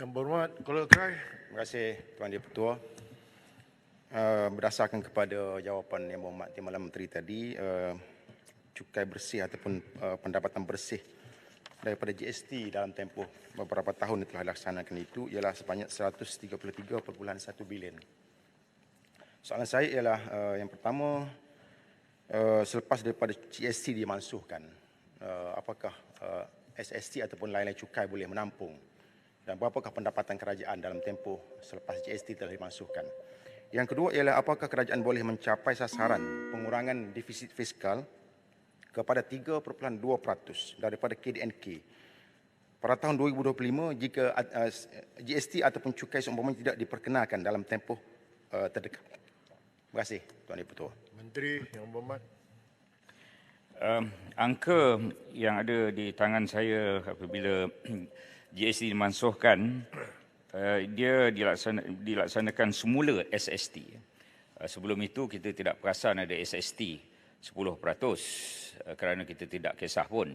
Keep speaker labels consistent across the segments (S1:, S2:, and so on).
S1: Yang berhormat, Kuala Krai.
S2: Terima kasih Tuan Dia Ketua. Uh, berdasarkan kepada jawapan Yang Berhormat Timbalan Menteri tadi, uh, cukai bersih ataupun uh, pendapatan bersih daripada GST dalam tempoh beberapa tahun yang telah dilaksanakan itu ialah sebanyak 133.1 bilion. Soalan saya ialah uh, yang pertama, uh, selepas daripada GST dimansuhkan, uh, apakah uh, SST ataupun lain-lain cukai boleh menampung dan berapakah pendapatan kerajaan dalam tempoh selepas GST telah dimasukkan. Yang kedua ialah apakah kerajaan boleh mencapai sasaran pengurangan defisit fiskal kepada 3.2% daripada KDNK pada tahun 2025 jika uh, GST ataupun cukai seumpamanya tidak diperkenalkan dalam tempoh uh, terdekat. Terima kasih Tuan Ibu Ketua.
S1: Menteri Yang Berhormat.
S3: Um, angka yang ada di tangan saya apabila GST dimansuhkan, uh, dia dilaksana, dilaksanakan semula SST. Uh, sebelum itu kita tidak perasan ada SST 10% uh, kerana kita tidak kisah pun.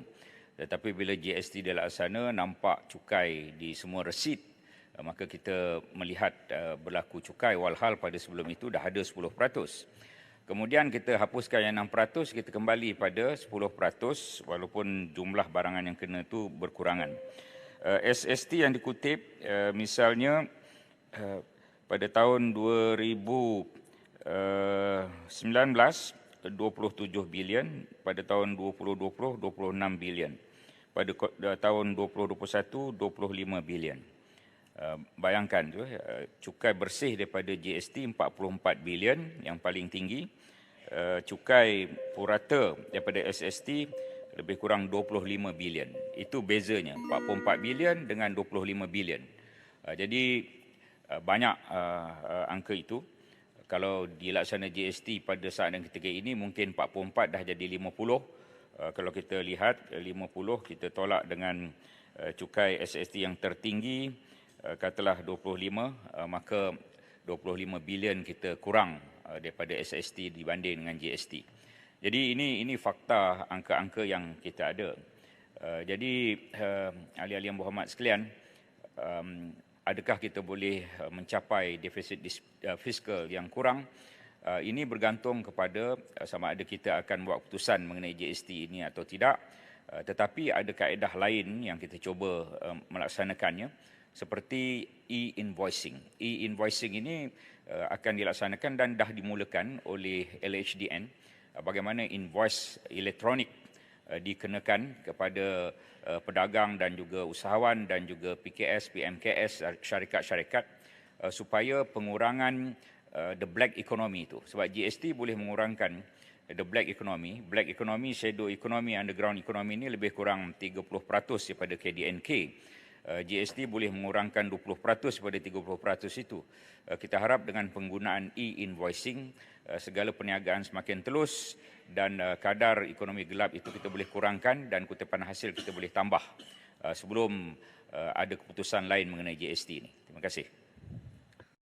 S3: Tetapi bila GST dilaksana, nampak cukai di semua resit, maka kita melihat berlaku cukai walhal pada sebelum itu dah ada 10%. Kemudian kita hapuskan yang 6%, kita kembali pada 10% walaupun jumlah barangan yang kena itu berkurangan eh, SST yang dikutip uh, misalnya uh, pada tahun 2019 27 bilion pada tahun 2020 26 bilion. Pada tahun 2021 25 bilion. Bayangkan tu cukai bersih daripada GST 44 bilion yang paling tinggi. Cukai purata daripada SST lebih kurang 25 bilion. Itu bezanya 44 bilion dengan 25 bilion. Uh, jadi uh, banyak uh, angka itu. Kalau dilaksana GST pada saat yang ketika ini mungkin 44 dah jadi 50. Kalau kita lihat 50 kita tolak dengan cukai SST yang tertinggi katalah 25 maka 25 bilion kita kurang daripada SST dibanding dengan GST. Jadi ini ini fakta angka-angka yang kita ada. Uh, jadi uh, ahli-ahli yang berhormat sekalian, um, adakah kita boleh uh, mencapai defisit uh, fiskal yang kurang? Uh, ini bergantung kepada uh, sama ada kita akan buat keputusan mengenai GST ini atau tidak. Uh, tetapi ada kaedah lain yang kita cuba uh, melaksanakannya seperti e-invoicing. E-invoicing ini uh, akan dilaksanakan dan dah dimulakan oleh LHDN bagaimana invoice elektronik uh, dikenakan kepada uh, pedagang dan juga usahawan dan juga PKS, PMKS, syarikat-syarikat supaya pengurangan the black economy itu. Sebab GST boleh mengurangkan the black economy. Black economy, shadow economy, underground economy ini lebih kurang 30% daripada KDNK. GST boleh mengurangkan 20% daripada 30% itu. Kita harap dengan penggunaan e-invoicing, Eh, segala perniagaan semakin telus dan kadar ekonomi gelap itu kita boleh kurangkan dan kutipan hasil kita boleh tambah sebelum ada keputusan lain mengenai GST ini. Terima kasih.